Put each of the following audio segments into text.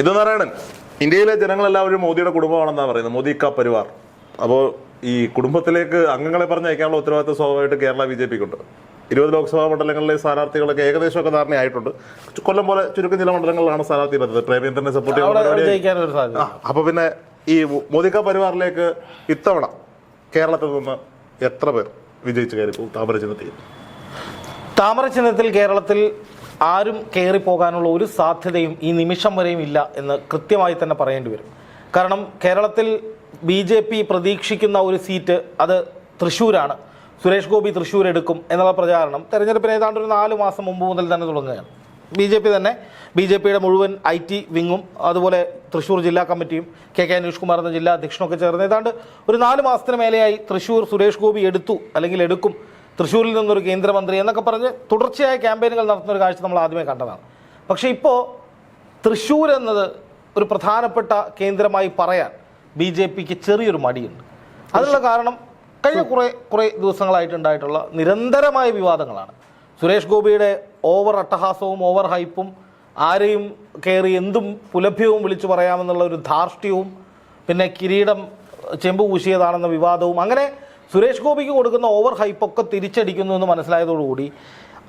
ഇത് നാരായണൻ ഇന്ത്യയിലെ ജനങ്ങളെല്ലാവരും മോദിയുടെ കുടുംബമാണെന്നാണ് പറയുന്നത്. മോദി ക പരിവാർ. അപ്പോൾ ഈ കുടുംബത്തിലേക്ക് അംഗങ്ങളെ പറഞ്ഞയക്കാനുള്ള ഉത്തരവാദിത്വ സ്വഭാവമായിട്ട് കേരള ബി ജെ പിക്കുണ്ട്. ഇരുപത് ലോക്സഭാ മണ്ഡലങ്ങളിലെ സ്ഥാനാർത്ഥികളൊക്കെ ഏകദേശമൊക്കെ ധാരണയായിട്ടുണ്ട്. കൊല്ലം പോലെ ചുരുക്കം ചില മണ്ഡലങ്ങളിലാണ് സ്ഥാനാർത്ഥി വരുന്നത് പ്രേമേന്ദ്രനെ സപ്പോർട്ട് അവിടെ അപ്പോൾ പിന്നെ ഈ മോദിക്ക പരിവാറിലേക്ക് ഇത്തവണ കേരളത്തിൽ നിന്ന് എത്ര പേർ വിജയിച്ച് കയറി പോകും താമര ചിഹ്നത്തിൽ താമര ചിഹ്നത്തിൽ കേരളത്തിൽ ആരും കയറി പോകാനുള്ള ഒരു സാധ്യതയും ഈ നിമിഷം വരെയും ഇല്ല എന്ന് കൃത്യമായി തന്നെ പറയേണ്ടി വരും. കാരണം കേരളത്തിൽ ബി ജെ പി പ്രതീക്ഷിക്കുന്ന ഒരു സീറ്റ് അത് തൃശ്ശൂരാണ്. സുരേഷ് ഗോപി തൃശ്ശൂർ എടുക്കും എന്നുള്ള പ്രചാരണം തെരഞ്ഞെടുപ്പിന് ഏതാണ്ട് ഒരു നാല് മാസം മുമ്പ് മുതൽ തന്നെ തുടങ്ങുകയാണ്. ബി ജെ പി തന്നെ ബി ജെ പിയുടെ മുഴുവൻ ഐ ടി വിങ്ങും അതുപോലെ തൃശ്ശൂർ ജില്ലാ കമ്മിറ്റിയും കെ കെ അനീഷ് കുമാർ എന്ന ജില്ലാ അധ്യക്ഷനൊക്കെ ചേർന്ന് ഏതാണ്ട് ഒരു നാല് മാസത്തിന് മേലെയായി തൃശ്ശൂർ സുരേഷ് ഗോപി എടുത്തു അല്ലെങ്കിൽ എടുക്കും തൃശ്ശൂരിൽ നിന്നൊരു കേന്ദ്രമന്ത്രി എന്നൊക്കെ പറഞ്ഞ് തുടർച്ചയായ ക്യാമ്പയിനുകൾ നടത്തുന്ന ഒരു കാഴ്ച നമ്മൾ ആദ്യമേ കണ്ടതാണ്. പക്ഷേ ഇപ്പോൾ തൃശ്ശൂർ എന്നത് ഒരു പ്രധാനപ്പെട്ട കേന്ദ്രമായി പറയാൻ ബി ജെ പിക്ക് ചെറിയൊരു മടിയുണ്ട്. അതിനുള്ള കാരണം കഴിഞ്ഞ കുറേ കുറേ ദിവസങ്ങളായിട്ടുണ്ടായിട്ടുള്ള നിരന്തരമായ വിവാദങ്ങളാണ്. സുരേഷ് ഗോപിയുടെ ഓവർ അട്ടഹാസവും ഓവർ ഹൈപ്പും ആരെയും കയറി എന്തും പുലഭ്യവും വിളിച്ചു പറയാമെന്നുള്ള ഒരു ധാർഷ്ട്യവും പിന്നെ കിരീടം ചെമ്പ് കൂശിയതാണെന്ന വിവാദവും അങ്ങനെ സുരേഷ് ഗോപിക്ക് കൊടുക്കുന്ന ഓവർ ഹൈപ്പൊക്കെ തിരിച്ചടിക്കുന്നു എന്ന് മനസ്സിലായതോടുകൂടി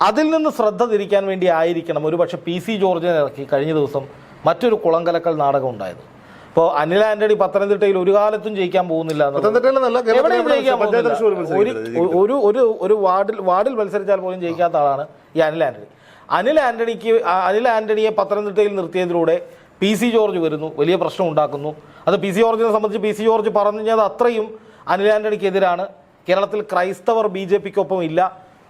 അതിൽ നിന്ന് ശ്രദ്ധ തിരിക്കാൻ വേണ്ടി ആയിരിക്കണം. ഒരു പക്ഷേ പി സി ജോർജിനെ ഇറക്കി കഴിഞ്ഞ ദിവസം മറ്റൊരു കുളങ്കലക്കൽ നാടകം ഉണ്ടായത് ഇപ്പോൾ അനിൽ ആന്റണി പത്തനംതിട്ടയിൽ ഒരു കാലത്തും ജയിക്കാൻ പോകുന്നില്ല ഒരു ഒരു ഒരു വാർഡിൽ വാർഡിൽ മത്സരിച്ചാൽ പോലും ജയിക്കാത്ത ആളാണ് ഈ അനിൽ ആന്റണി. അനിൽ ആന്റണിക്ക് അനിൽ ആന്റണിയെ പത്തനംതിട്ടയിൽ നിർത്തിയതിലൂടെ പി സി ജോർജ് വരുന്നു. വലിയ പ്രശ്നം ഉണ്ടാക്കുന്നു. അത് പി സി ജോർജിനെ സംബന്ധിച്ച് പി സി ജോർജ് പറഞ്ഞത് അത്രയും അനിൽ ആന്റണിക്കെതിരാണ്. കേരളത്തിൽ ക്രൈസ്തവർ ബി ജെ പിക്കൊപ്പം ഇല്ല.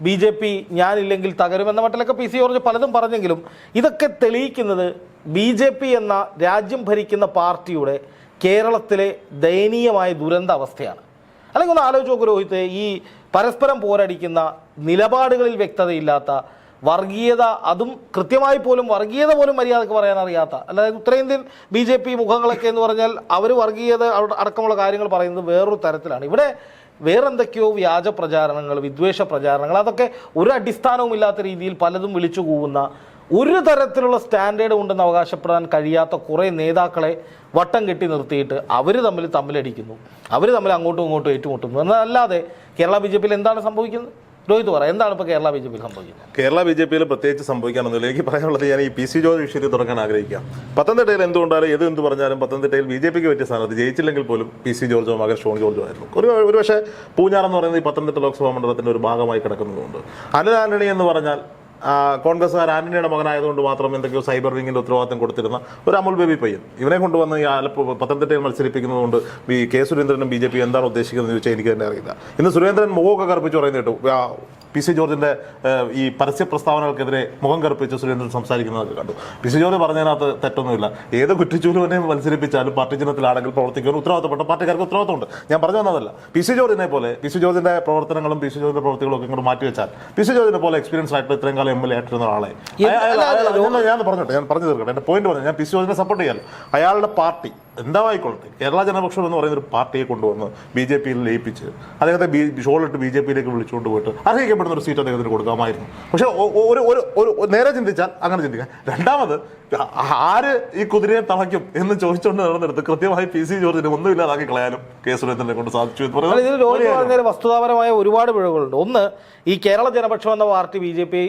ബി ജെ പി ഞാനില്ലെങ്കിൽ തകരുമെന്ന മട്ടിലൊക്കെ പി സി ജോർജ് പലതും പറഞ്ഞെങ്കിലും ഇതൊക്കെ തെളിയിക്കുന്നത് ബി ജെ പി എന്ന രാജ്യം ഭരിക്കുന്ന പാർട്ടിയുടെ കേരളത്തിലെ ദയനീയമായ ദുരന്ത അവസ്ഥയാണ് അല്ലെങ്കിൽ ഒന്ന് ആലോചിച്ച് നോക്കൂ രോഹിത്തെ ഈ പരസ്പരം പോരടിക്കുന്ന നിലപാടുകളിൽ വ്യക്തതയില്ലാത്ത വർഗീയത അതും കൃത്യമായി പോലും വർഗീയത പോലും മര്യാദയ്ക്ക് പറയാൻ അറിയാത്ത അല്ലാതെ ഉത്തരേന്ത്യൻ ബി ജെ പി മുഖങ്ങളൊക്കെ എന്ന് പറഞ്ഞാൽ അവർ വർഗീയത അടക്കമുള്ള കാര്യങ്ങൾ പറയുന്നത് വേറൊരു തരത്തിലാണ്. ഇവിടെ വേറെന്തൊക്കെയോ വ്യാജ പ്രചാരണങ്ങൾ വിദ്വേഷ പ്രചാരണങ്ങൾ അതൊക്കെ ഒരു അടിസ്ഥാനവും ഇല്ലാത്ത രീതിയിൽ പലതും വിളിച്ചു കൂവുന്ന ഒരു തരത്തിലുള്ള സ്റ്റാൻഡേർഡ് ഉണ്ടെന്ന് അവകാശപ്പെടാൻ കഴിയാത്ത കുറേ നേതാക്കളെ വട്ടം കെട്ടി നിർത്തിയിട്ട് അവർ തമ്മിൽ തമ്മിലടിക്കുന്നു. അവർ തമ്മിൽ അങ്ങോട്ടും ഇങ്ങോട്ടും ഏറ്റുമുട്ടുന്നു. എന്നല്ലാതെ കേരള ബി ജെ പിയിൽ എന്താണ് സംഭവിക്കുന്നത്? രോഹിത് പറ എന്താണ് ഇപ്പോൾ കേരള ബി ജെ പിയിൽ സംഭവിക്കുന്നത്? കേരള ബി ജെ പിയിൽ പ്രത്യേകിച്ച് സംഭവിക്കാനൊന്നുമില്ല എനിക്ക് പറയാനുള്ളത് ഞാൻ ഈ പി സി ജോർജ് വിഷയത്തിൽ തുടങ്ങാൻ ആഗ്രഹിക്കാം. പത്തനംതിട്ടയിൽ എന്തുകൊണ്ടാലും ഏത് എന്ത് പറഞ്ഞാലും പത്തനംതിട്ടയിൽ ബി ജെ പിക്ക് പറ്റിയ സ്ഥാനത്ത് ജയിച്ചില്ലെങ്കിൽ പോലും പി സി ജോർജോ മകൻ ഷോൺ ജോർജോ ആയിരുന്നു. ഒരു ഒരു പക്ഷേ പൂഞ്ഞാർ എന്ന് പറയുന്നത് ഈ പത്തനംതിട്ട ലോക്സഭാ മണ്ഡലത്തിന്റെ ഒരു ഭാഗമായി കിടക്കുന്നതുകൊണ്ട്. അനിൽ എന്ന് പറഞ്ഞാൽ കോൺഗ്രസ്സുകാർ ആന്റണിയുടെ മകനായതുകൊണ്ട് മാത്രം എന്തൊക്കെയോ സൈബർ വിങ്ങിന്റെ ഉത്തരവാദിത്തം കൊടുത്തിരുന്ന ഒരു അമുൽ ബേബി പയ്യൻ. ഇവനെ കൊണ്ടുവന്ന് ഈ ആലപ്പുഴ പത്തനംതിട്ടയിൽ മത്സരിപ്പിക്കുന്നതുകൊണ്ട് ഈ കെ സുരേന്ദ്രനും ബി ജെ പി എന്താണ് ഉദ്ദേശിക്കുന്നത് ചോദിച്ചാൽ എനിക്ക് തന്നെ അറിയില്ല. ഇന്ന് സുരേന്ദ്രൻ മുഖമൊക്കെ കറുപ്പിച്ച് പറയുന്നു കേട്ടു. പി സി ജോർജിന്റെ ഈ പരസ്യ പ്രസ്താവനകൾക്കെതിരെ മുഖം കറുപ്പിച്ച് സുരേന്ദ്രൻ സംസാരിക്കുന്നതൊക്കെ കണ്ടു. പി സി ജോർജ് പറഞ്ഞതിനകത്ത് തെറ്റൊന്നുമില്ല. ഏത് കുറ്റിച്ചൂലുവിനെ മത്സരിപ്പിച്ചാലും പാർട്ടി ചിഹ്നത്തിലാണെങ്കിൽ പ്രവർത്തിക്കാൻ ഉത്തരവാദിത്തപ്പെട്ട പാർട്ടിക്കാർക്ക് ഉത്തരവാദിത്തമുണ്ട്. ഞാൻ പറഞ്ഞു വന്നതല്ല പി സി ജോർജിനെ പോലെ പി സി ജോർജിന്റെ പ്രവർത്തനങ്ങളും പി സി ജോർജിന്റെ പ്രവർത്തികളും ഒക്കെ ഇങ്ങോട്ട് മാറ്റിവെച്ചാൽ പി സി ജോർജിനെ പോലെ എക്സ്പീരിയൻസ് ആയിട്ട് ഇത്രയും കാലം എം എൽ എ ആയിട്ടിരുന്ന ഞാൻ- ഞാൻ പറഞ്ഞോട്ടെ ഞാൻ പറഞ്ഞു തീർക്കട്ടെ. എന്റെ പോയിന്റ് പറഞ്ഞു ഞാൻ പി സി ജോർജിനെ സപ്പോർട്ട് ചെയ്യാൻ അയാളുടെ പാർട്ടി എന്തായിക്കൊള്ളട്ടെ? കേരള ജനപക്ഷം എന്ന് പറയുന്ന ഒരു പാർട്ടിയെ കൊണ്ടുവന്ന് ബി ജെ പിയിൽ ലയിപ്പിച്ച് അദ്ദേഹത്തെ ബി ഷോളിട്ട് ബി ജെ പിയിലേക്ക് വിളിച്ചുകൊണ്ട് പോയിട്ട് അർഹിക്കപ്പെടുന്ന ഒരു സീറ്റ് അദ്ദേഹത്തിന് കൊടുക്കാമായിരുന്നു. പക്ഷെ ഒരു ഒരു ഒരു നേരെ ചിന്തിച്ചാൽ അങ്ങനെ ചിന്തിക്കാം. രണ്ടാമത് ആര് ഈ കുതിരയെ തളയ്ക്കും എന്ന് ചോദിച്ചുകൊണ്ട് നടന്നെടുത്ത് കൃത്യമായി പി സി ജോർജിനെ ഒന്നുമില്ലാതാക്കി കളയാനും കെ സുരേന്ദ്രനെ കൊണ്ട് സാധിച്ചു എന്ന് പറയുന്നത് വസ്തുതാപരമായ ഒരുപാട് പിഴവുകളുണ്ട്. ഒന്ന് ഈ കേരള ജനപക്ഷം എന്ന party B J P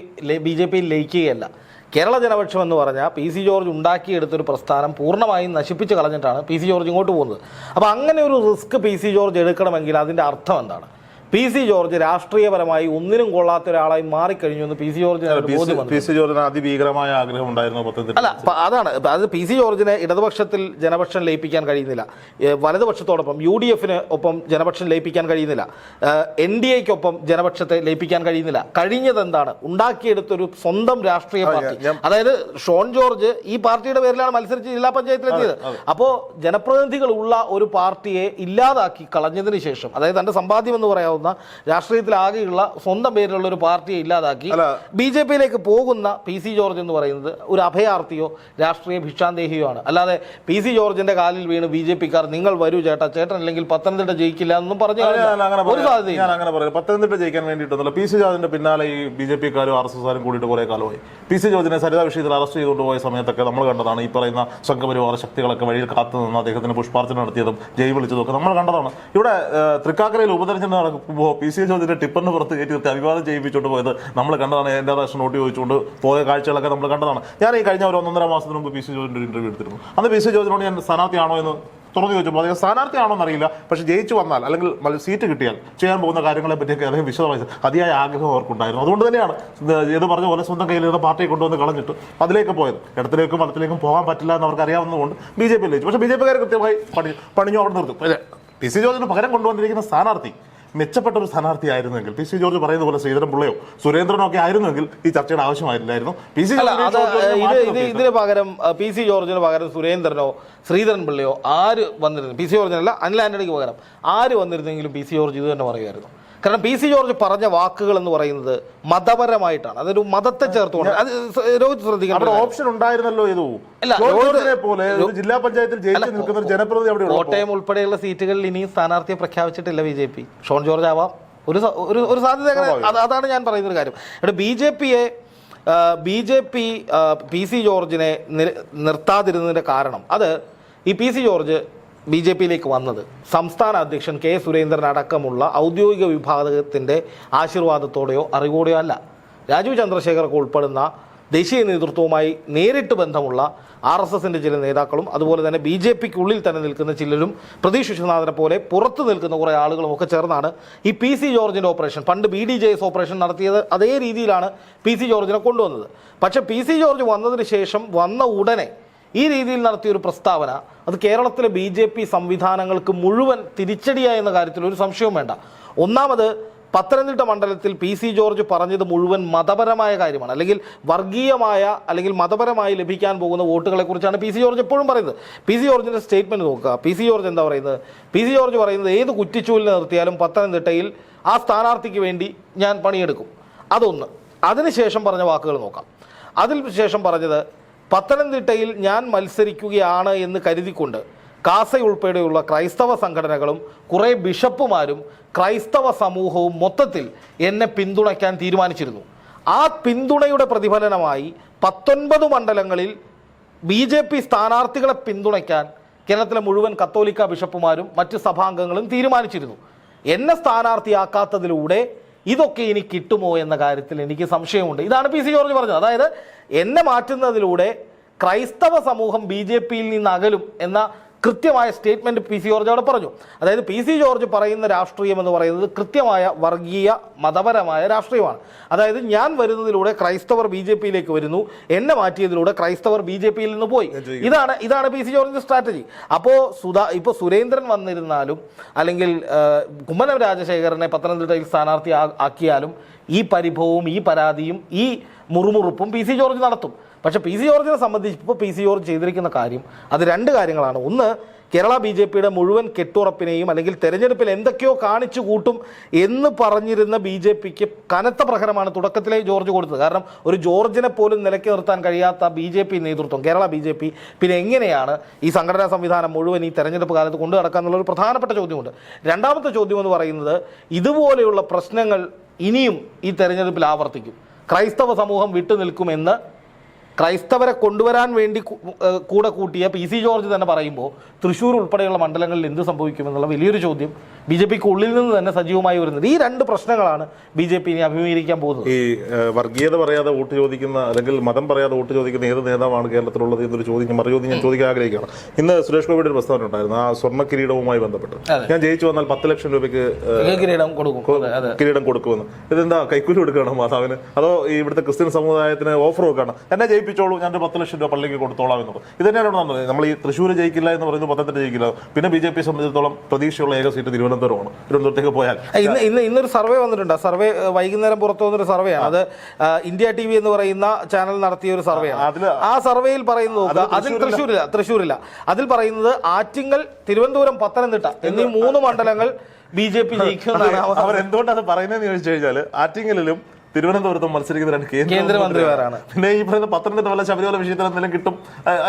B J പിയിൽ ലയിക്കുകയല്ല. കേരള ജനപക്ഷം എന്ന് പറഞ്ഞാൽ പി സി ജോർജ് ഉണ്ടാക്കിയെടുത്തൊരു പ്രസ്ഥാനം പൂർണമായും നശിപ്പിച്ച് കളഞ്ഞിട്ടാണ് പി സി ജോർജ് ഇങ്ങോട്ട് പോകുന്നത്. അപ്പോൾ അങ്ങനെ ഒരു റിസ്ക് പി സി ജോർജ് എടുക്കണമെങ്കിൽ അതിന്റെ അർത്ഥം എന്താണ്? പി സി ജോർജ് രാഷ്ട്രീയപരമായി ഒന്നിനും കൊള്ളാത്ത ഒരാളായി മാറിക്കഴിഞ്ഞു എന്ന് പി സി ജോർജിന് പി സി ജോർജിന് അതിഭീകരമായ ആഗ്രഹം ഉണ്ടായിരുന്നു പത്തനംതിട്ട അല്ല അതാണ്. അത് പി സി ജോർജിനെ ഇടതുപക്ഷത്തിൽ ജനപക്ഷം ലയിപ്പിക്കാൻ കഴിയുന്നില്ല. വലതുപക്ഷത്തോടൊപ്പം യു ഡി എഫിന് ഒപ്പം ജനപക്ഷം ലയിപ്പിക്കാൻ കഴിയുന്നില്ല. എൻ ഡി എക്കൊപ്പം ജനപക്ഷത്തെ ലയിപ്പിക്കാൻ കഴിയുന്നില്ല. കഴിഞ്ഞത് എന്താണ് ഉണ്ടാക്കിയെടുത്തൊരു സ്വന്തം രാഷ്ട്രീയ പാർട്ടി. അതായത് ഷോൺ ജോർജ് ഈ പാർട്ടിയുടെ പേരിലാണ് മത്സരിച്ച് ജില്ലാ പഞ്ചായത്തിലെത്തിയത്. അപ്പോൾ ജനപ്രതിനിധികൾ ഉള്ള ഒരു പാർട്ടിയെ ഇല്ലാതാക്കി കളഞ്ഞതിന് ശേഷം അതായത് തന്റെ സമ്പാദ്യം എന്ന് പറയാവുന്ന പറയാവുന്ന രാഷ്ട്രീയത്തിലാകെയുള്ള സ്വന്തം പേരിലുള്ള ഒരു പാർട്ടിയെ ഇല്ലാതാക്കി. ബി ജെ പിയിലേക്ക് പോകുന്ന പി സി ജോർജ് എന്ന് പറയുന്നത് ഒരു അഭയാർത്ഥിയോ രാഷ്ട്രീയ ഭിക്ഷാന്തേഹിയോ ആണ്. അല്ലാതെ പി സി ജോർജിന്റെ കാലിൽ വീണ് ബി ജെ പിക്കാർ നിങ്ങൾ വരൂ ചേട്ടാ ചേട്ടൻ അല്ലെങ്കിൽ പത്തനംതിട്ട ജയിക്കില്ല എന്നും പറഞ്ഞു ഒരു സാധ്യത ഞാൻ അങ്ങനെ പറയാം. പത്തനംതിട്ട ജയിക്കാൻ വേണ്ടിയിട്ടൊന്നുമില്ല. പി സി ജോർജിന്റെ പിന്നാലെ ഈ ബി ജെ പിക്കാരും ആർ എസ് എസ്കാരും കൂടിയിട്ട് കുറെ കാലമായി. പി സി ജോർജിനെ സരിതാ വിഷയത്തിൽ അറസ്റ്റ് ചെയ്തുകൊണ്ട് പോയ സമയത്തൊക്കെ നമ്മൾ കണ്ടതാണ് ഈ പറയുന്ന സംഘപരിവാർ ശക്തികളൊക്കെ വഴിയിൽ കാത്തു നിന്ന് അദ്ദേഹത്തിന് പുഷ്പാർച്ചന നടത്തിയതും ജയ് വിളിച്ചതും ഒക്കെ നമ്മൾ കണ്ടതാണ്. ഇവിടെ തൃക്കാക്കരയിൽ ഉപതെരഞ്ഞെടുപ്പ് പി സി ജോർജിന്റെ ടിപ്പറിന് പുറത്ത് കയറ്റി നിർത്തി അഭിവാദം ചെയ്യിപ്പിച്ചുകൊണ്ട് പോയത് നമ്മൾ കണ്ടതാണ് എന്റെ റേഷൻ നോട്ട് ചോദിച്ചുകൊണ്ട് പോയ കാഴ്ചകളൊക്കെ നമ്മൾ കണ്ടതാണ്. ഞാൻ ഈ കഴിഞ്ഞ ഒരു ഒന്നൊന്നര മാസത്തിന് മുമ്പ് പി സി ജോർജിന്റെ ഒരു ഇന്റർവ്യൂ എടുത്തിരുന്നു. അന്ന് പി സി ജോർജിനോട് ഞാൻ സ്ഥാനാർത്ഥിയാണോ എന്ന് തുറന്നു ചോദിച്ചപ്പോൾ അദ്ദേഹം സ്ഥാനാർത്ഥിയാണോ എന്നറിയില്ല. പക്ഷേ ജയിച്ചു വന്നാൽ അല്ലെങ്കിൽ സീറ്റ് കിട്ടിയാൽ ചെയ്യാൻ പോകുന്ന കാര്യങ്ങളെ പറ്റിയൊക്കെ അദ്ദേഹം വിശദമായി അതിയായ ആഗ്രഹം അവർക്കുണ്ടായിരുന്നു. അതുകൊണ്ട് തന്നെയാണ് ഇത് പറഞ്ഞ പോലെ സ്വന്തം കയ്യിലിരുന്ന പാർട്ടിയെ കൊണ്ടുവന്ന് കളഞ്ഞിട്ട് അതിലേക്ക് പോയത്. ഇടത്തിലേക്കും വലത്തിലേക്കും പോകാൻ പറ്റില്ല എന്ന് അവർക്ക് അറിയാവുന്നതുകൊണ്ട് ബി ജെ പി ജയിച്ചു പക്ഷേ ബി ജെ പിക്കാർ കൃത്യമായി പണി പണിഞ്ഞു അവിടെ നിർത്തും. അല്ലേ പി സി ജോർജിന് പകരം കൊണ്ടുവന്നിരിക്കുന്ന സ്ഥാനാർത്ഥി മെച്ചപ്പെട്ട ഒരു സ്ഥാനാർത്ഥി ആയിരുന്നെങ്കിൽ പി സി ജോർജ് പറയുന്ന പോലെ ശ്രീധരൻ പിള്ളയോ സുരേന്ദ്രനോ ഒക്കെ ആയിരുന്നെങ്കിൽ ഈ ചർച്ചയുടെ ആവശ്യമായില്ലായിരുന്നു പി സി ഇതിന് പകരം പി സി ജോർജിന് പകരം സുരേന്ദ്രനോ ശ്രീധരൻ പിള്ളയോ ആര് വന്നിരുന്നു? പി സി ജോർജിനല്ല അനിൽ ആന്റണിക്ക് പകരം ആര് വന്നിരുന്നെങ്കിലും പി സി ജോർജ് ഇത് തന്നെ പറയുമായിരുന്നു. കാരണം പി സി ജോർജ് പറഞ്ഞ വാക്കുകൾ എന്ന് പറയുന്നത് മതപരമായിട്ടാണ്. അതൊരു മതത്തെ ചേർത്തുകൊണ്ട്. അത് രോഹിത് ശ്രദ്ധിക്കണം ഓപ്ഷൻ ഉണ്ടായിരുന്നല്ലോ ഇത് പോലെ ജില്ലാ പഞ്ചായത്തിൽ ജയിച്ചു നിൽക്കുന്ന ജനപ്രതിനിധി കോട്ടയം ഉൾപ്പെടെയുള്ള സീറ്റുകളിൽ ഇനിയും സ്ഥാനാർത്ഥിയെ പ്രഖ്യാപിച്ചിട്ടില്ല B J P. Shone George ആവാം. ഒരു ഒരു ഒരു സാധ്യത അതാണ് ഞാൻ പറയുന്ന ഒരു കാര്യം. ഇവിടെ ബി ജെ പിയെ B J P P C ജോർജിനെ നിർത്താതിരുന്നതിന്റെ നിർത്താതിരുന്നതിന്റെ കാരണം അത് ഈ P C George B J പിയിലേക്ക് വന്നത്. സംസ്ഥാന അധ്യക്ഷൻ കെ സുരേന്ദ്രൻ അടക്കമുള്ള ഔദ്യോഗിക വിഭാഗത്തിന്റെ ആശീർവാദത്തോടെയോ അറിവോടെയോ അല്ല. രാജീവ് ചന്ദ്രശേഖർക്ക് ഉൾപ്പെടുന്ന ദേശീയ നേതൃത്വവുമായി നേരിട്ട് ബന്ധമുള്ള ആർ എസ് എസിന്റെ ചില നേതാക്കളും അതുപോലെ തന്നെ ബി ജെ പിക്ക് ഉള്ളിൽ തന്നെ നിൽക്കുന്ന ചിലരും പ്രതീഷ് വിശ്വനാഥനെ പോലെ പുറത്ത് നിൽക്കുന്ന കുറേ ആളുകളും ഒക്കെ ചേർന്നാണ് ഈ പി സി ജോർജിന്റെ ഓപ്പറേഷൻ. പണ്ട് B D J S operation നടത്തിയത് അതേ രീതിയിലാണ് പി സി ജോർജിനെ കൊണ്ടുവന്നത്. പക്ഷേ പി സി ജോർജ് വന്നതിന് ശേഷം വന്ന ഉടനെ ഈ രീതിയിൽ നടത്തിയ ഒരു പ്രസ്താവന അത് കേരളത്തിലെ ബി ജെ പി സംവിധാനങ്ങൾക്ക് മുഴുവൻ തിരിച്ചടിയായ എന്ന കാര്യത്തിൽ ഒരു സംശയവും വേണ്ട. ഒന്നാമത് പത്തനംതിട്ട മണ്ഡലത്തിൽ പി സി ജോർജ് പറഞ്ഞത് മുഴുവൻ മതപരമായ കാര്യമാണ്. അല്ലെങ്കിൽ വർഗീയമായ അല്ലെങ്കിൽ മതപരമായി ലഭിക്കാൻ പോകുന്ന വോട്ടുകളെക്കുറിച്ചാണ് പി സി ജോർജ് എപ്പോഴും പറയുന്നത്. പി സി ജോർജിന്റെ സ്റ്റേറ്റ്മെന്റ് നോക്കുക. പി സി ജോർജ് എന്താ പറയുന്നത്? പി സി ജോർജ് പറയുന്നത് ഏത് കുറ്റിച്ചൂലിനെ നിർത്തിയാലും പത്തനംതിട്ടയിൽ ആ സ്ഥാനാർത്ഥിക്ക് വേണ്ടി ഞാൻ പണിയെടുക്കും. അതൊന്ന്. അതിനുശേഷം പറഞ്ഞ വാക്കുകൾ നോക്കാം. അതിന് ശേഷം പറഞ്ഞത് പത്തനംതിട്ടയിൽ ഞാൻ മത്സരിക്കുകയാണ് എന്ന് കരുതിക്കൊണ്ട് കാസയുൾപ്പെടെയുള്ള ക്രൈസ്തവ സംഘടനകളും കുറേ ബിഷപ്പുമാരും ക്രൈസ്തവ സമൂഹവും മൊത്തത്തിൽ എന്നെ പിന്തുണയ്ക്കാൻ തീരുമാനിച്ചിരുന്നു. ആ പിന്തുണയുടെ പ്രതിഫലനമായി പത്തൊൻപത് മണ്ഡലങ്ങളിൽ ബി ജെ പി സ്ഥാനാർത്ഥികളെ പിന്തുണയ്ക്കാൻ കേരളത്തിലെ മുഴുവൻ കത്തോലിക്ക ബിഷപ്പുമാരും മറ്റ് സഭാംഗങ്ങളും തീരുമാനിച്ചിരുന്നു. എന്നെ സ്ഥാനാർത്ഥിയാക്കാത്തതിലൂടെ ഇതൊക്കെ ഇനി കിട്ടുമോ എന്ന കാര്യത്തിൽ എനിക്ക് സംശയമുണ്ട്. ഇതാണ് പി സി ജോർജ് പറഞ്ഞത്. അതായത് എന്നെ മാറ്റുന്നതിലൂടെ ക്രൈസ്തവ സമൂഹം ബി ജെ പിയിൽ നിന്ന് അകലും എന്ന കൃത്യമായ സ്റ്റേറ്റ്മെന്റ് പി സി ജോർജ് അവിടെ പറഞ്ഞു. അതായത് പി സി ജോർജ് പറയുന്ന രാഷ്ട്രീയം എന്ന് പറയുന്നത് കൃത്യമായ വർഗീയ മതപരമായ രാഷ്ട്രീയമാണ്. അതായത് ഞാൻ വരുന്നതിലൂടെ ക്രൈസ്തവർ ബി ജെ പിയിലേക്ക് വരുന്നു എന്നെ മാറ്റിയതിലൂടെ ക്രൈസ്തവർ ബി ജെ പിയിൽ നിന്ന് പോയി. ഇതാണ് ഇതാണ് പി സി ജോർജിന്റെ സ്ട്രാറ്റജി. അപ്പോൾ സുധാ ഇപ്പോൾ സുരേന്ദ്രൻ വന്നിരുന്നാലും അല്ലെങ്കിൽ കുമ്മനം രാജശേഖരനെ പത്തനംതിട്ടയിൽ സ്ഥാനാർത്ഥി ആക്കിയാലും ഈ പരിഭവവും ഈ പരാതിയും ഈ മുറുമുറുപ്പും പി സി ജോർജ് നടത്തും. പക്ഷെ പി സി ജോർജിനെ സംബന്ധിച്ച് ഇപ്പോൾ പി സി ജോർജ് ചെയ്തിരിക്കുന്ന കാര്യം അത് രണ്ട് കാര്യങ്ങളാണ്. ഒന്ന് കേരള ബി ജെ പിയുടെ മുഴുവൻ കെട്ടുറപ്പിനെയും അല്ലെങ്കിൽ തെരഞ്ഞെടുപ്പിൽ എന്തൊക്കെയോ കാണിച്ചു കൂട്ടും എന്ന് പറഞ്ഞിരുന്ന ബി ജെ പിക്ക് കനത്ത പ്രഹരമാണ് തുടക്കത്തിലെ ജോർജ് കൊടുത്തത്. കാരണം ഒരു ജോർജിനെ പോലും നിലയ്ക്ക് നിർത്താൻ കഴിയാത്ത ബി ജെ പി നേതൃത്വം കേരള ബി ജെ പി. പിന്നെ എങ്ങനെയാണ് ഈ സംഘടനാ സംവിധാനം മുഴുവൻ ഈ തെരഞ്ഞെടുപ്പ് കാലത്ത് കൊണ്ടു നടക്കുക ഒരു പ്രധാനപ്പെട്ട ചോദ്യമുണ്ട്. രണ്ടാമത്തെ ചോദ്യം എന്ന് പറയുന്നത് ഇതുപോലെയുള്ള പ്രശ്നങ്ങൾ ഇനിയും ഈ തെരഞ്ഞെടുപ്പിൽ ആവർത്തിക്കും. ക്രൈസ്തവ സമൂഹം വിട്ടുനിൽക്കുമെന്ന് ക്രൈസ്തവരെ കൊണ്ടുവരാൻ വേണ്ടി കൂടെ കൂട്ടിയ പി സി ജോർജ് തന്നെ പറയുമ്പോൾ തൃശ്ശൂർ ഉൾപ്പെടെയുള്ള മണ്ഡലങ്ങളിൽ എന്ത് സംഭവിക്കുമെന്നുള്ള വലിയൊരു ചോദ്യം ബി ജെ പിക്ക് ഉള്ളിൽ നിന്ന് തന്നെ സജീവമായി വരുന്നത്. ഈ രണ്ട് പ്രശ്നങ്ങളാണ് ബി ജെ പി ഇനി അഭിമുഖീകരിക്കാൻ പോകുന്നത്. ഈ വർഗീയത പറയാതെ വോട്ട് ചോദിക്കുന്ന അല്ലെങ്കിൽ മതം പറയാതെ വോട്ട് ചോദിക്കുന്ന ഏത് നേതാവാണ് കേരളത്തിലുള്ളത് എന്നൊരു ചോദ്യം മറുചോദ്യം ഞാൻ ചോദിക്കാൻ ആഗ്രഹിക്കുകയാണ്. ഇന്ന് സുരേഷ് ഗോപിയുടെ ഒരു പ്രസ്താവന ഉണ്ടായിരുന്നു. ആ സ്വർണ കിരീടവുമായി ബന്ധപ്പെട്ട്. ഞാൻ ജയിച്ചു വന്നാൽ പത്ത് ലക്ഷം രൂപയ്ക്ക് കിരീടം കൊടുക്കും. കിരീടം കൊടുക്കുമെന്ന്. ഇതെന്താ കൈക്കൂലി കൊടുക്കണം മാതാവിന്? അതോ ഇവിടുത്തെ ക്രിസ്ത്യൻ സമുദായത്തിന് ഓഫർ വെക്കണം എന്നെ ജയിപ്പിച്ചോളൂ ഞാൻ പത്ത് ലക്ഷം രൂപ പള്ളിക്ക് കൊടുത്തോളാം എന്നുള്ളത് ഇത് തന്നെയാണ് നമ്മൾ ഈ തൃശ്ശൂർ ജയിക്കില്ല എന്ന് പറയുന്നത് പത്തനംതിട്ട ജയിക്കില്ല. പിന്നെ ബി ജെ പി സംബന്ധിച്ചിടത്തോളം പ്രതീക്ഷയുള്ള ഏക സീറ്റ് തിരുവനന്തപുരമാണ്. തിരുവനന്തപുരത്തേക്ക് പോയാൽ. ഇന്ന് ഇന്ന് ഇന്നൊരു സർവേ വന്നിട്ടുണ്ട്. സർവേ വൈകുന്നേരം പുറത്തു വന്നൊരു സർവേയാണ്. അത് ഇന്ത്യ ടി വി എന്ന് പറയുന്ന ചാനൽ നടത്തിയ ഒരു സർവേയാണ്. ആ സർവേയിൽ പറയുന്നത് അതിൽ തൃശ്ശൂരില്ല. തൃശ്ശൂരില്ല അതിൽ പറയുന്നത് ആറ്റിങ്ങൽ തിരുവനന്തപുരം പത്തനംതിട്ട എന്നീ മൂന്ന് മണ്ഡലങ്ങൾ ബി ജെ പി അവർ എന്തുകൊണ്ടാണ് അത് പറയുന്നതെന്ന് ചോദിച്ചു കഴിഞ്ഞാൽ ആറ്റിങ്ങലിലും തിരുവനന്തപുരത്തും മത്സരിക്കുന്ന രണ്ട് കേന്ദ്രമന്ത്രിമാരാണ്. പിന്നെ ഈ പറയുന്ന പത്തനംതിട്ട വല്ല ശബരിമല വിഷയത്തിൽ എന്തെങ്കിലും കിട്ടും?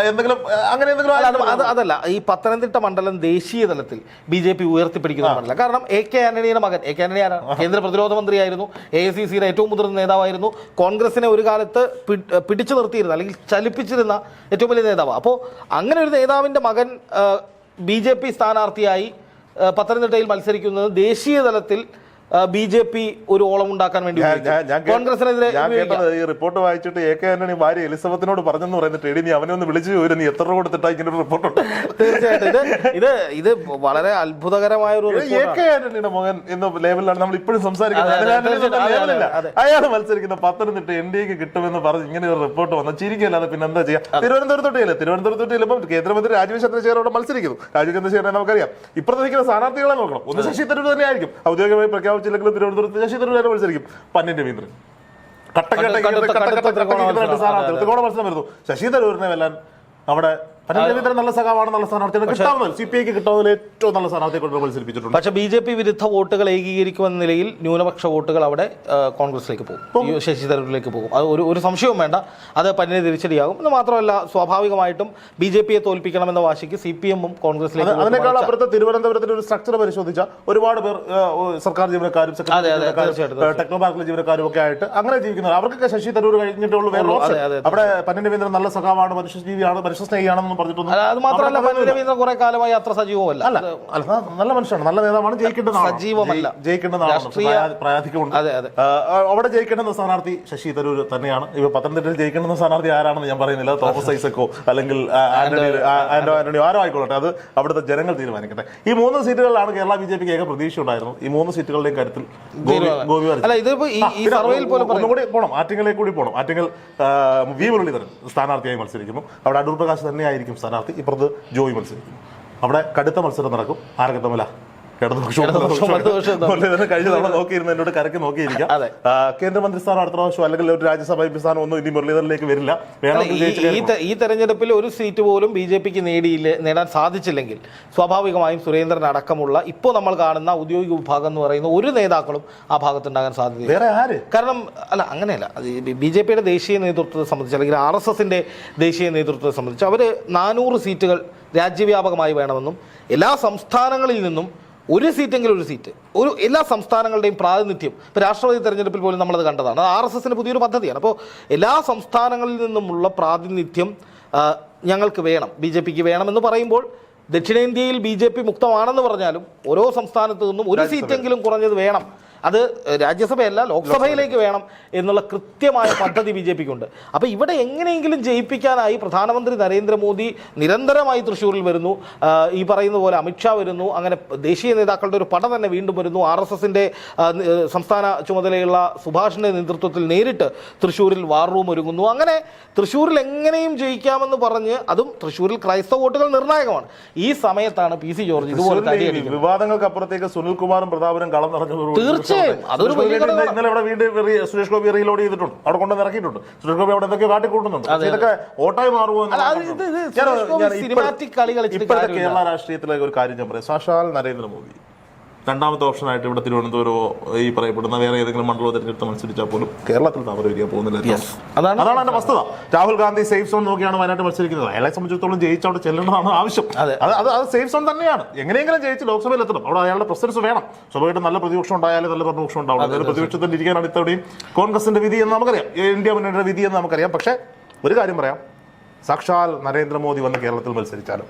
എന്തെങ്കിലും അങ്ങനെ എന്തെങ്കിലും അതല്ല. ഈ പത്തനംതിട്ട മണ്ഡലം ദേശീയ തലത്തിൽ ബി ജെ പി ഉയർത്തിപ്പിടിക്കുന്ന മണ്ഡലം. കാരണം എ കെ ആന്റണിയുടെ മകൻ. എ കെ ആന്റണി ആരാണ്? കേന്ദ്ര പ്രതിരോധ മന്ത്രിയായിരുന്നു. എ സി സിയുടെ ഏറ്റവും മുതിർന്ന നേതാവായിരുന്നു. കോൺഗ്രസിനെ ഒരു കാലത്ത് പിടിച്ചു നിർത്തിയിരുന്ന. അല്ലെങ്കിൽ ചലിപ്പിച്ചിരുന്ന ഏറ്റവും വലിയ നേതാവ് അപ്പോൾ അങ്ങനെ ഒരു നേതാവിന്റെ മകൻ ബി ജെ പി സ്ഥാനാർത്ഥിയായി പത്തനംതിട്ടയിൽ മത്സരിക്കുന്നത് ദേശീയ തലത്തിൽ ബി ജെ പി ഒരു ഓളം ഉണ്ടാക്കാൻ വേണ്ടി കോൺഗ്രസിനെതിരെ ഈ റിപ്പോർട്ട് വായിച്ചിട്ട് എ കെ ആന്റണി ഭാര്യ എലിസബത്തിനോട് പറഞ്ഞെന്ന് പറയുന്നത് എടി നീ അവനെ ഒന്ന് വിളിച്ചു ചോദിച്ചു നീ എത്ര രൂപ കൊടുത്തിട്ടാ ഇങ്ങനെ റിപ്പോർട്ട് തീർച്ചയായിട്ടും. ഇത് ഇത് ഇത് വളരെ അത്ഭുതകരമായ ഒരു എ. കെ ആന്റണിയുടെ മകൻ എന്ന ലേബലാണ് നമ്മൾ ഇപ്പോഴും സംസാരിക്കുന്നത്. അയാൾ മത്സരിക്കുന്ന പത്തനംതിട്ട എൻ ഡി എക്ക് കിട്ടുമെന്ന് പറഞ്ഞ് ഇങ്ങനെ ഒരു റിപ്പോർട്ട് വന്ന ചിരിക്കല്ലാതെ പിന്നെ എന്താ ചെയ്യാം? തിരുവനന്തപുരത്തോട്ടില്ല തിരുവനന്തപുരത്തോട്ട് ഇപ്പം കേന്ദ്രമന്ത്രി രാജീവ് ചന്ദ്രശേഖരോട് മത്സരിക്കുന്നു. രാജീവ് ചന്ദ്രശേഖരനെ നമുക്കറിയാം. ഇപ്പുറത്ത് നിൽക്കുന്ന സ്ഥാനാർത്ഥികളെ നോക്കണം. ഒന്ന് ശശി തരൂർ തന്നെ ആയിരിക്കും ഔദ്യോഗികമായി പ്രഖ്യാപിച്ചില്ലെങ്കിലും തിരുവനന്തപുരത്ത് ശശി തരൂർ തന്നെ മത്സരിക്കും പന്നിൻ രവീന്ദ്രൻ കട്ടക്കട്ട ത്രികോണ മത്സരം. വരുന്നു ശശി തരൂരിനെ വെല്ലാൻ പന്നിൻ രവീന്ദ്രൻ നല്ല സഖാവാണ് നല്ല സ്ഥാനാർത്ഥിയാണ് കിട്ടാവുന്നത് സി പി ഐക്ക് കിട്ടാവുന്നതിൽ ഏറ്റവും നല്ല സ്ഥാനാർത്ഥിയെ കൊണ്ട് മത്സരിപ്പിച്ചിട്ടുണ്ട്. പക്ഷെ ബി ജെ പി വിരുദ്ധ വോട്ടുകൾ ഏകീകരിക്കുമെന്ന നിലയിൽ ന്യൂനപക്ഷ വോട്ടുകൾ അവിടെ കോൺഗ്രസിലേക്ക് പോകും. ശശി തരൂരിലേക്ക് പോകും. അത് ഒരു ഒരു സംശയവും വേണ്ട. അത് പന്നിനെ തിരിച്ചടിയാകും. എന്ന് മാത്രമല്ല സ്വാഭാവികമായിട്ടും ബി ജെ പിയെ തോൽപ്പിക്കണമെന്ന വാശിക്ക് സി പി എമ്മും കോൺഗ്രസിലേക്ക് അതിനേക്കാൾ അപ്പുറത്ത് തിരുവനന്തപുരത്തിന്റെ ഒരു സ്ട്രക്ചർ പരിശോധിച്ച ഒരുപാട് പേർ സർക്കാർ ജീവനക്കാരും ടെക്നോ പാർക്കിലെ ജീവനക്കാരും ഒക്കെ ആയിട്ട് അങ്ങനെ ജീവിക്കുന്നത്. അവർക്കൊക്കെ ശശി തരൂർ കഴിഞ്ഞിട്ടുള്ള അവിടെ പന്നൻ രവീന്ദ്രൻ നല്ല സഖാവാണ് മനുഷ്യജീവിയാണ് മനുഷ്യസ്നേഹിയാണെന്ന് പറഞ്ഞിട്ടൊന്നും അല്ല, അത് മാത്രമല്ല പന്നി രവീന്ദ്രൻ കുറെ കാലമായി അത്ര സജീവമല്ല അല്ല. അല്ല നല്ല മനുഷ്യനാണ് നല്ല നേതാവാണ് ജയിക്കേണ്ടതാണ് സജീവമല്ല. ജയിക്കേണ്ടതാണ് പ്രായാധികമുണ്ട്. അതെ, അതെ. അവിടെ ജയിക്കേണ്ടത് സ്ഥാനാർത്ഥി ശശി തരൂർ തന്നെയാണ്. ഇപ്പൊ പത്തനംതിട്ടയിൽ ജയിക്കേണ്ടത് സ്ഥാനാർത്ഥി ആരാണെന്ന് ഞാൻ പറയുന്നില്ല. തോമസ് ഐസക്കോ അല്ലെങ്കിൽ ആന്റോ ആന്റണിയോ ആരോ ആയിക്കോട്ടെ. അത് അവിടുത്തെ ജനങ്ങൾ തീരുമാനിക്കട്ടെ. ഈ മൂന്ന് സീറ്റുകളിലാണ് കേരള ബി ജെ പിക്ക് ഏക പ്രതീക്ഷ ഉണ്ടായിരുന്നു ഈ മൂന്ന് സീറ്റുകളുടെയും കാര്യത്തിൽ ഗോപി. അല്ല ഇതിപ്പോ ഈ സർവേയിൽ പോലും ഒന്നും പോകണം ആറ്റിങ്ങലേക്ക് കൂടി പോകണം ആറ്റിങ്ങൽ വി മുരളീധരൻ സ്ഥാനാർത്ഥിയായി മത്സരിക്കുന്നു. അവിടെ അടൂർ പ്രകാശ് തന്നെയായിരിക്കും. സ്ഥാനാർത്ഥി. ഇപ്പുറത്ത് ജോയി മത്സരിക്കും അവിടെ കടുത്ത മത്സരം നടക്കും. ആരൊക്കെ തമ്മില? കഴിഞ്ഞ തവണ നോക്കിയിരുന്ന എന്നോട് കരക്ക് നോക്കിയിരിക്കാം. അതെ. ആ, കേന്ദ്രമന്ത്രി സ്ഥാനം അടുത്ത പ്രാവശ്യം അല്ലെങ്കിൽ ഒരു രാജ്യസഭാ എം പി സ്ഥാനം ഒന്നും ഇനി മുരളീധരനിലേക്ക് വരില്ല. ഈ- തെരഞ്ഞെടുപ്പിൽ ഒരു സീറ്റ് പോലും ബി ജെ പിക്ക് നേടിയില്ല നേടാൻ സാധിച്ചില്ലെങ്കിൽ സ്വാഭാവികമായും സുരേന്ദ്രൻ അടക്കമുള്ള ഇപ്പോൾ നമ്മൾ കാണുന്ന ഔദ്യോഗിക വിഭാഗം എന്ന് പറയുന്ന ഒരു നേതാക്കളും ആ ഭാഗത്തുണ്ടാകാൻ സാധ്യതയില്ല. വേറെ ആര്? കാരണം അല്ല അങ്ങനെയല്ല. ബി ജെ പിയുടെ ദേശീയ നേതൃത്വത്തെ സംബന്ധിച്ച് അല്ലെങ്കിൽ ആർ എസ് എസിന്റെ ദേശീയ നേതൃത്വത്തെ സംബന്ധിച്ച് അവർ നാനൂറ് സീറ്റുകൾ രാജ്യവ്യാപകമായി വേണമെന്നും എല്ലാ സംസ്ഥാനങ്ങളിൽ നിന്നും ഒരു സീറ്റെങ്കിലും ഒരു സീറ്റ്. ഒരു എല്ലാ സംസ്ഥാനങ്ങളുടെയും പ്രാതിനിധ്യം. ഇപ്പോൾ രാഷ്ട്രപതി തെരഞ്ഞെടുപ്പിൽ പോലും നമ്മളത് കണ്ടതാണ്. അത് ആർ എസ് എസിന്റെ പുതിയൊരു പദ്ധതിയാണ്. അപ്പോൾ എല്ലാ സംസ്ഥാനങ്ങളിൽ നിന്നുമുള്ള പ്രാതിനിധ്യം ഞങ്ങൾക്ക് വേണം. ബി ജെ പിക്ക് വേണമെന്ന് പറയുമ്പോൾ ദക്ഷിണേന്ത്യയിൽ ബി ജെ പി മുക്തമാണെന്ന് പറഞ്ഞാലും ഓരോ സംസ്ഥാനത്തു നിന്നും ഒരു സീറ്റെങ്കിലും കുറഞ്ഞത് വേണം. അത് രാജ്യസഭയല്ല ലോക്സഭയിലേക്ക് വേണം എന്നുള്ള കൃത്യമായ പദ്ധതി ബി ജെ പിക്കുണ്ട്. അപ്പോൾ ഇവിടെ എങ്ങനെയെങ്കിലും ജയിപ്പിക്കാനായി പ്രധാനമന്ത്രി നരേന്ദ്രമോദി നിരന്തരമായി തൃശ്ശൂരിൽ വരുന്നു. ഈ പറയുന്ന പോലെ അമിത്ഷാ വരുന്നു. അങ്ങനെ ദേശീയ നേതാക്കളുടെ ഒരു പട തന്നെ വീണ്ടും വരുന്നു. ആർ എസ് എസിന്റെ സംസ്ഥാന ചുമതലയുള്ള സുഭാഷിന്റെ നേതൃത്വത്തിൽ നേരിട്ട് തൃശ്ശൂരിൽ വാർ റൂം ഒരുങ്ങുന്നു. അങ്ങനെ തൃശ്ശൂരിൽ എങ്ങനെയും ജയിക്കാമെന്ന് പറഞ്ഞ് അതും തൃശ്ശൂരിൽ ക്രൈസ്തവ വോട്ടുകൾ നിർണായകമാണ്. ഈ സമയത്താണ് പി സി ജോർജ് ഇതുപോലെ വിവാദങ്ങൾക്ക് അപ്പുറത്തേക്ക് സുനിൽകുമാറും പ്രതാപനും കളം നടന്നു തീർച്ചയായും. അതൊരു ഇന്നലെ- ഇവിടെ വീണ്ടും സുരേഷ് ഗോപി റീലോഡ് ചെയ്തിട്ടുണ്ട്. അവിടെ കൊണ്ടുവന്ന് ഇറക്കിയിട്ടുണ്ട്. സുരേഷ് ഗോപി അവിടെ എന്തൊക്കെ കാട്ടിക്കൂട്ടുന്നുണ്ട് ഇതൊക്കെ ഓട്ടായി മാറുമോ ഇപ്പോഴത്തെ-. കേരള രാഷ്ട്രീയത്തിലെ ഒരു കാര്യം ഞാൻ പറയാം. സാക്ഷാൽ നരേന്ദ്രമോദി. രണ്ടാമത്തെ ഓപ്ഷനായിട്ട് ഇവിടെ തിരുവനന്തപുരമോ ഈ പറയപ്പെടുന്ന വേറെ ഏതെങ്കിലും മണ്ഡലമോ തിരഞ്ഞെടുത്ത് മത്സരിച്ചാൽ പോലും കേരളത്തിൽ താമര വരിക പോകുന്നില്ല അതാണ് അതാണ് എന്റെ വസ്തുത. രാഹുൽ ഗാന്ധി സേഫ് സോൺ നോക്കിയാണ് വയനാട്ടിൽ മത്സരിക്കുന്നത്. അയാളെ സംബന്ധിച്ചിടത്തോളം ജയിച്ച് അവിടെ ചെല്ലേണ്ടതാണ് ആവശ്യം. അതെ. അത് സേഫ് സോൺ തന്നെയാണ്. എങ്ങനെയെങ്കിലും ജയിച്ച് ലോക്സഭയിൽ എത്തണം അവിടെ അയാളുടെ പ്രസിഡൻസ് വേണം. സ്വാഭാവികമായിട്ടും നല്ല പ്രതിപക്ഷം ഉണ്ടായാലും നല്ല പ്രതിപക്ഷം ഉണ്ടാവും അതായത് പ്രതിപക്ഷത്തിൽ ഇരിക്കാനാണ് ഇത്തവണയും കോൺഗ്രസിന്റെ വിധി എന്ന് നമുക്കറിയാം. ഇന്ത്യ മുന്നണിയുടെ വിധി എന്ന് നമുക്കറിയാം. പക്ഷേ ഒരു കാര്യം പറയാം. സാക്ഷാൽ നരേന്ദ്രമോദി വന്ന് കേരളത്തിൽ മത്സരിച്ചാലും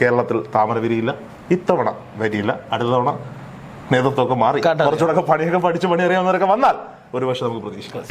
കേരളത്തിൽ താമര വിരിയില്ല. ഇത്തവണ വരിയില്ല. അടുത്ത തവണ നേതൃത്വമൊക്കെ മാറി. കുറച്ചുകൂടെ പണിയൊക്കെ പഠിച്ച് പണി അറിയാവുന്നവരൊക്കെ വന്നാൽ ഒരുപക്ഷെ നമുക്ക് പ്രതീക്ഷിക്കാം.